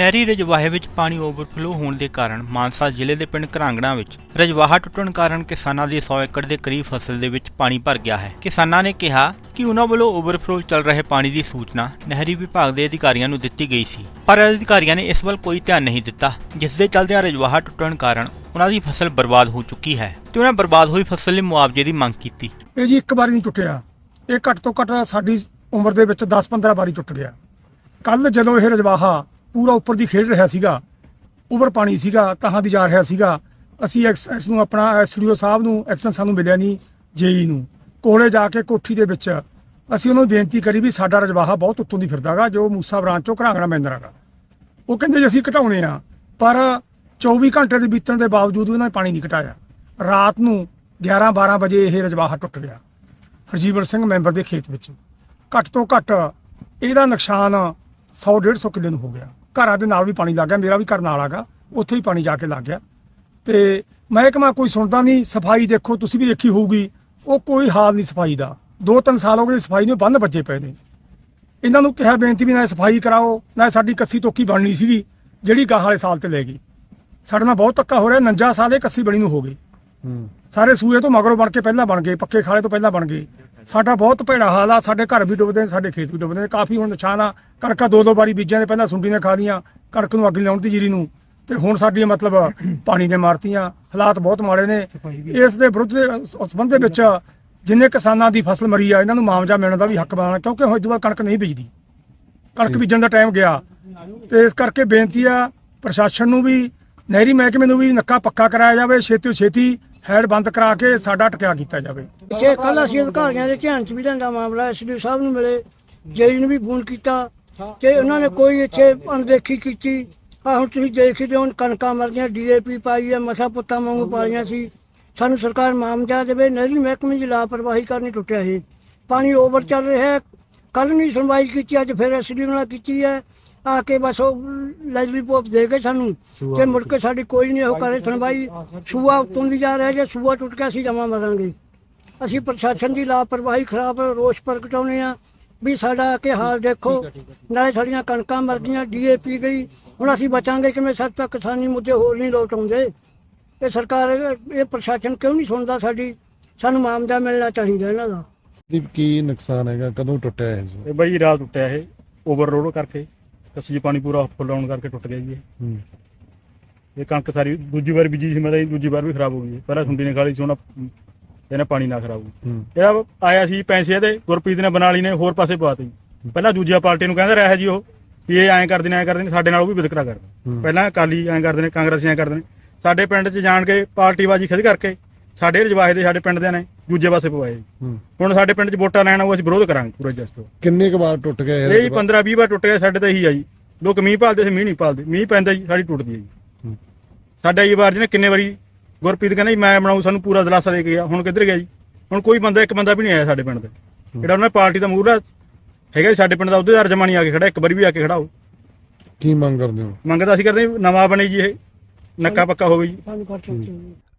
ਨਹਿਰੀ ਰਜਵਾਹੇ ਵਿੱਚ ਪਾਣੀ ਓਵਰਫਲੋ ਹੋਣ ਦੇ ਕਾਰਨ ਮਾਨਸਾ ਜ਼ਿਲ੍ਹੇ ਦੇ ਪਿੰਡ ਘਰਾਂਗੜਾ ਵਿੱਚ ਰਜਵਾਹਾ ਟੁੱਟਣ ਕਾਰਨ ਕਿਸਾਨਾਂ ਦੀ 100 ਏਕੜ ਦੇ ਕਰੀਬ ਫਸਲ ਦੇ ਵਿੱਚ ਪਾਣੀ ਭਰ ਗਿਆ ਹੈ। ਕਿਸਾਨਾਂ ਨੇ ਕਿਹਾ ਕਿ ਉਹਨਾਂ ਵੱਲੋਂ ਓਵਰਫਲੋ ਚੱਲ ਰਹੇ ਪਾਣੀ ਦੀ ਸੂਚਨਾ ਨਹਿਰੀ ਵਿਭਾਗ ਦੇ ਅਧਿਕਾਰੀਆਂ ਨੂੰ ਦਿੱਤੀ ਗਈ ਸੀ, ਪਰ ਅਧਿਕਾਰੀਆਂ ਨੇ ਇਸ ਵੱਲ ਕੋਈ ਧਿਆਨ ਨਹੀਂ ਦਿੱਤਾ, ਜਿਸ ਦੇ ਚੱਲਦਿਆਂ ਰਜਵਾਹਾ ਟੁੱਟਣ ਕਾਰਨ ਉਹਨਾਂ ਦੀ ਫਸਲ ਬਰਬਾਦ ਹੋ ਚੁੱਕੀ ਹੈ ਤੇ ਉਹਨਾਂ ਬਰਬਾਦ ਹੋਈ ਫਸਲ ਲਈ ਮੁਆਵਜ਼ੇ ਦੀ ਮੰਗ ਕੀਤੀ। ਇਹ ਜੀ ਇੱਕ ਵਾਰੀ ਨਹੀਂ ਟੁੱਟਿਆ। ਇਹ ਘੱਟ ਤੋਂ ਘੱਟ ਸਾਡੀ ਉਮਰ ਦੇ ਵਿੱਚ 10-15 ਵਾਰੀ ਟੁੱਟ ਗਿਆ। ਕੱਲ ਜਦੋਂ ਇਹ ਰਜਵਾਹਾ ਪੂਰਾ ਉੱਪਰ ਦੀ ਖੇਡ ਰਿਹਾ ਸੀਗਾ, ਉੱਪਰ ਪਾਣੀ ਸੀਗਾ, ਤਾਹਾਂ ਦੀ ਜਾ ਰਿਹਾ ਸੀਗਾ। ਅਸੀਂ ਐਕਸ, ਇਸ ਨੂੰ ਆਪਣਾ ਐਸਡੀਓ ਸਾਹਿਬ ਨੂੰ, ਐਕਸ਼ਨ ਸਾਨੂੰ ਮਿਲਿਆ ਨਹੀਂ, ਜੇਈ ਨੂੰ। ਕੋਲੇ ਜਾ ਕੇ ਕੋਠੀ ਦੇ ਵਿੱਚ ਅਸੀਂ ਉਹਨਾਂ ਨੂੰ ਬੇਨਤੀ ਕਰੀ ਵੀ ਸਾਡਾ ਰਜਵਾਹਾ ਬਹੁਤ ਉੱਤੋਂ ਦੀ ਫਿਰਦਾਗਾ ਜੋ ਮੂਸਾ ਬ੍ਰਾਂਚ ਚੋਂ ਘਰਾਂਗਣਾ ਮੈਂਦਰਾਗਾ ਉਹ ਕਹਿੰਦੇ ਜੀ ਅਸੀਂ ਘਟਾਉਣੇ ਆ, ਪਰ 24 ਘੰਟੇ ਦੇ ਬੀਤਣ ਦੇ ਬਾਵਜੂਦ ਉਹਨਾਂ ਨੇ ਪਾਣੀ ਨਹੀਂ ਘਟਾਇਆ। ਰਾਤ ਨੂੰ 11 12 ਵਜੇ ਇਹ ਰਜਵਾਹਾ ਟੁੱਟ ਗਿਆ, ਹਰਜੀਵਰ ਸਿੰਘ ਮੈਂਬਰ ਦੇ ਖੇਤ ਵਿੱਚ। ਘੱਟ ਤੋਂ ਘੱਟ ਇਹਦਾ ਨੁਕਸਾਨ 100 150 ਕਿੱਲੇ ਨੂੰ ਹੋ ਗਿਆ। ਘਰਾਂ ਦੇ ਨਾਲ ਵੀ ਪਾਣੀ ਲੱਗ ਗਿਆ ਮੇਰਾ ਵੀ ਘਰ ਨਾਲ ਆਗਾ ਉੱਥੇ ਹੀ ਪਾਣੀ ਜਾ ਕੇ ਲੱਗ ਗਿਆ। ਤੇ ਮਹਿਕਮਾ ਕੋਈ ਸੁਣਦਾ ਨਹੀਂ ਸਫ਼ਾਈ ਦੇਖੋ ਤੁਸੀਂ ਵੀ ਦੇਖੀ ਹੋਊਗੀ ਉਹ ਕੋਈ ਹਾਲ ਨਹੀਂ ਸਫ਼ਾਈ ਦਾ। ਦੋ ਤਿੰਨ ਸਾਲ ਹੋ ਗਏ ਸਫ਼ਾਈ ਨੂੰ ਬੰਦ ਬੱਜੇ ਪਏ ਨੇ। ਇਹਨਾਂ ਨੂੰ ਕਿਹਾ ਬੇਨਤੀ ਵੀ ਨਾ ਸਫ਼ਾਈ ਕਰਾਓ ਨਾ ਸਾਡੀ ਕੱਸੀ ਤੋਕੀ ਬਣਨੀ ਸੀਗੀ ਜਿਹੜੀ ਗਾਹ ਵਾਲੇ ਸਾਲ ਤੇ ਲੈ ਗਈ। ਸਾਡੇ ਨਾਲ ਬਹੁਤ ਧੱਕਾ ਹੋ ਰਿਹਾ 49 ਸਾਲ ਇਹ ਕੱਸੀ ਬਣੀ ਨੂੰ ਹੋ ਗਈ। ਸਾਰੇ ਸੂਏ ਤੋਂ ਮਗਰੋਂ ਬਣ ਕੇ ਪਹਿਲਾਂ ਬਣ ਗਏ ਪੱਕੇ ਖਾਲੇ ਤੋਂ ਪਹਿਲਾਂ ਬਣ ਗਏ। ਸਾਡਾ ਬਹੁਤ ਭੈੜਾ ਹਾਲ ਆ ਸਾਡੇ ਘਰ ਵੀ ਡੁੱਬਦੇ ਨੇ ਸਾਡੇ ਖੇਤ ਵੀ ਡੁੱਬਦੇ ਨੇ। ਕਾਫੀ ਹੁਣ ਨੁਕਸਾਨ ਆ ਕਣਕਾਂ ਦੋ ਦੋ ਵਾਰੀ ਬੀਜਾਂ ਦੇ ਪਹਿਲਾਂ ਸੁੰਡੀ ਨੇ ਖਾ ਲੀਆਂ ਕਣਕ ਨੂੰ ਅੱਗ ਲਾਉਣ ਦੀ ਜੀਰੀ ਨੂੰ। ਤੇ ਹੁਣ ਸਾਡੀ ਮਤਲਬ ਪਾਣੀ ਨੇ ਮਾਰਤੀਆਂ ਹਾਲਾਤ ਬਹੁਤ ਮਾੜੇ ਨੇ। ਇਸ ਦੇ ਵਿਰੁੱਧ ਦੇ ਸੰਬੰਧ ਦੇ ਵਿੱਚ ਜਿੰਨੇ ਕਿਸਾਨਾਂ ਦੀ ਫਸਲ ਮਰੀ ਆ ਇਹਨਾਂ ਨੂੰ ਮੁਆਵਜ਼ਾ ਮਿਲਣ ਦਾ ਵੀ ਹੱਕ ਬਣਾਉਣਾ ਕਿਉਂਕਿ ਹੁਣ ਤੋਂ ਬਾਅਦ ਕਣਕ ਨਹੀਂ ਬੀਜਦੀ। ਕਣਕ ਬੀਜਣ ਦਾ ਟਾਈਮ ਗਿਆ। ਤੇ ਇਸ ਕਰਕੇ ਬੇਨਤੀ ਆ ਪ੍ਰਸ਼ਾਸਨ ਨੂੰ ਵੀ ਨਹਿਰੀ ਮਹਿਕਮੇ ਨੂੰ ਵੀ ਨੱਕਾ ਪੱਕਾ ਕਰਾਇਆ ਜਾਵੇ ਛੇਤੀ ਛੇਤੀ ਹੈਡ ਬੰਦ ਕਰਾ ਕੇ ਸਾਡਾ ਟਕਿਆ ਕੀਤਾ ਜਾਵੇ। ਜੇ ਕੱਲ ਅਸੀਂ ਅਧਿਕਾਰੀਆਂ ਦੇ ਧਿਆਨ 'ਚ ਵੀ ਲਿਆਂਦਾ ਮਾਮਲਾ ਐਸਡੀ ਸਾਹਿਬ ਨੂੰ ਮਿਲੇ, ਜੇਈ ਨੂੰ ਵੀ ਫੋਨ ਕੀਤਾ, ਤੇ ਉਹਨਾਂ ਨੇ ਕੋਈ ਇੱਥੇ ਅਣਦੇਖੀ ਕੀਤੀ। ਆ ਹੁਣ ਤੁਸੀਂ ਦੇਖਦੇ ਹੋ ਕਣਕਾਂ ਮਰਦੀਆਂ ਡੀਏਪੀ ਪਾਈ ਹੈ, ਮਸਾ ਪੁੱਤਾਂ ਵਾਂਗੂ ਪਾਈਆਂ ਸੀ। ਸਾਨੂੰ ਸਰਕਾਰ ਮਾਮਜਾ ਦੇਵੇ ਨਹਿਰੀ ਮਹਿਕਮੇ ਦੀ ਲਾਪਰਵਾਹੀ ਕਰਨੀ ਟੁੱਟਿਆ ਸੀ। ਪਾਣੀ ਓਵਰ ਚੱਲ ਰਿਹਾ ਕੱਲ ਨਹੀਂ ਸੁਣਵਾਈ ਕੀਤੀ, ਅੱਜ ਫਿਰ ਐਸਡੀ ਨਾਲ ਕੀਤੀ ਹੈ। ਆ ਕੇ ਬਸ ਉਹ ਲੈਜਲੀ ਪੋਪ ਦੇ ਕੇ ਸਾਨੂੰ ਤੇ ਮੁੜ ਕੇ ਸਾਡੀ ਕੋਈ ਨਹੀਂ ਉਹ ਕਰੇ ਸੁਣਵਾਈ ਸੂਆ ਉੱਤੋਂ ਦੀ ਜਾ ਰਿਹਾ ਜੇ ਸੂਆ ਟੁੱਟ ਗਿਆ ਅਸੀਂ ਜਮਾ ਮਰਾਂਗੇ। ਅਸੀਂ ਪ੍ਰਸ਼ਾਸਨ ਦੀ ਲਾਪਰਵਾਹੀ ਖਰਾਬ ਰੋਸ ਪ੍ਰਗਟਾਉਨੇ ਆ ਵੀ ਸਾਡਾ ਕਿ ਹਾਲ ਦੇਖੋ। ਨਾਲੇ ਸਾਡੀਆਂ ਕਣਕਾਂ ਮਰ ਗਈਆਂ ਡੀਏਪੀ ਗਈ ਹੁਣ ਅਸੀਂ ਬਚਾਂਗੇ ਕਿਵੇਂ? ਸਾਡੇ ਤੱਕ ਕਿਸਾਨੀ ਮੁੱਦੇ ਹੋਰ ਨਹੀਂ ਲੋਟ ਆਉਂਦੇ। ਇਹ ਸਰਕਾਰ ਇਹ ਪ੍ਰਸ਼ਾਸਨ ਕਿਉਂ ਨਹੀਂ ਸੁਣਦਾ ਸਾਡੀ? ਸਾਨੂੰ ਮਾਮਜਾ ਮਿਲਣਾ ਚਾਹੀਦਾ ਇਹਨਾਂ ਦਾ। ਕੀ ਨੁਕਸਾਨ ਹੈਗਾ? ਕਦੋਂ ਟੁੱਟਿਆ ਇਹ? ਇਹ ਬਾਈ ਰਾਤ ਟੁੱਟਿਆ ਇਹ ਓਵਰਲੋਡ ਕਰਕੇ। ਕੱਸੀ 'ਚ ਪਾਣੀ ਪੂਰਾ ਫੁੱਲ ਆਉਣ ਕਰਕੇ ਟੁੱਟ ਗਿਆ ਜੀ ਇਹ। ਹੂੰ। ਇਹ ਕਣਕ ਸਾਰੀ ਦੂਜੀ ਵਾਰ ਬੀਜੀ ਸੀ ਮਤਲਬ ਦੂਜੀ ਵਾਰ ਵੀ ਖਰਾਬ ਹੋ ਗਈ ਹੈ। ਪਹਿਲਾਂ ਸੁੰਡੀ ਨੇ ਖਾਲੀ ਸੀ ਉਹਨਾਂ ਇਹਨੇ ਪਾਣੀ ਨਾ ਖਰਾਬ ਹੋ ਹੂੰ। ਇਹਦਾ ਆਇਆ ਸੀ ਪੈਸੇ ਇਹਦੇ ਗੁਰਪ੍ਰੀਤ ਨੇ ਬਨਾਲੀ ਨੇ ਹੋਰ ਪਾਸੇ ਪਵਾਤੇ ਪਹਿਲਾਂ ਦੂਜੀਆਂ ਪਾਰਟੀ ਨੂੰ ਕਹਿੰਦਾ ਰਿਹਾ ਜੀ ਉਹ ਵੀ ਇਹ ਐਂ ਕਰਦੇ ਨੇ ਐਂ ਕਰਦੇ ਨੇ ਸਾਡੇ ਨਾਲ ਉਹ ਵੀ ਵਿਤਕਰਾ ਕਰਦੇ ਪਹਿਲਾਂ ਅਕਾਲੀ ਐਂ ਕਰਦੇ ਨੇ ਕਾਂਗਰਸੀ ਐਂ ਕਰਦੇ ਨੇ ਸਾਡੇ ਪਿੰਡ 'ਚ ਜਾਣ ਕੇ ਪਾਰਟੀਬਾਜ਼ੀ ਖਿੱਚ ਕਰਕੇ ਸਾਡੇ ਰਜਵਾਹੇ ਦੇ ਸਾਡੇ ਪਿੰਡ ਦੇ ਨੇ ਦੂਜੇ ਪਾਸੇ ਪਵਾਏ। ਜੀ। ਹੂੰ। ਹੁਣ ਸਾਡੇ ਪਿੰਡ 'ਚ ਵੋਟਾਂ ਲੈਣ ਉਹ ਅਸੀਂ ਵਿਰੋਧ ਕਰਾਂਗੇ ਪੂਰੇ ਜਸਟ ਕਿੰਨੇ ਕੁ ਵਾਰ ਟੁੱਟ ਗਿਆ ਇਹ ਜੀ 15 20 ਵਾਰ ਟੁੱਟ ਗਿਆ ਸਾਡੇ ਤਾਂ ਇਹੀ ਆ ਜੀ। ਲੋਕ ਮੀਂਹ ਭਾਲਦੇ ਸੀ ਮੀਂਹ ਨਹੀਂ ਭਾਲਦੇ ਮੀਂਹ ਪੈਂਦਾ ਜੀ ਸਾਡੀ ਟੁੱਟਦੀ ਹੈ ਜੀ। ਹੂੰ। ਸਾਡਾ ਇਹ ਵਾਰ ਜਿਹਨੇ ਕਿੰਨੇ ਵਾਰੀ ਗੁਰਪ੍ਰੀਤ ਕਹਿੰਦਾ ਜੀ ਮੈਂ ਬਣਾਉ ਸਾਨੂੰ ਪੂਰਾ ਦਿਲਾਸਾ ਦੇ ਕੇ ਗਿਆ। ਹੁਣ ਕਿੱਧਰ ਗਿਆ ਜੀ? ਹੁਣ ਕੋਈ ਬੰਦਾ ਇੱਕ ਬੰਦਾ ਵੀ ਨਹੀਂ ਆਇਆ ਸਾਡੇ ਪਿੰਡ ਦੇ ਜਿਹੜਾ ਉਹਨਾਂ ਨੇ ਪਾਰਟੀ ਦਾ ਮੂਹਰਾ ਹੈਗਾ ਜੀ ਸਾਡੇ ਪਿੰਡ ਦਾ ਉਹਦੇ ਜਮਾ ਨਹੀਂ ਆ ਕੇ ਖੜਾ ਇੱਕ ਵਾਰੀ ਵੀ ਆ ਕੇ ਖੜਾ ਹੋ ਕੀ ਮੰਗ ਕਰਦੇ ਹੋ? ਮੰਗਦਾ ਅਸੀਂ ਕਰਦੇ ਜੀ, ਨਵਾਂ ਬਣੇ ਜੀ ਇਹ। ਨੱਕਾ ਪੱਕਾ ਹੋਵੇ ਜੀ। ਸਾਨੂੰ ਕਰ ਸਕਦੇ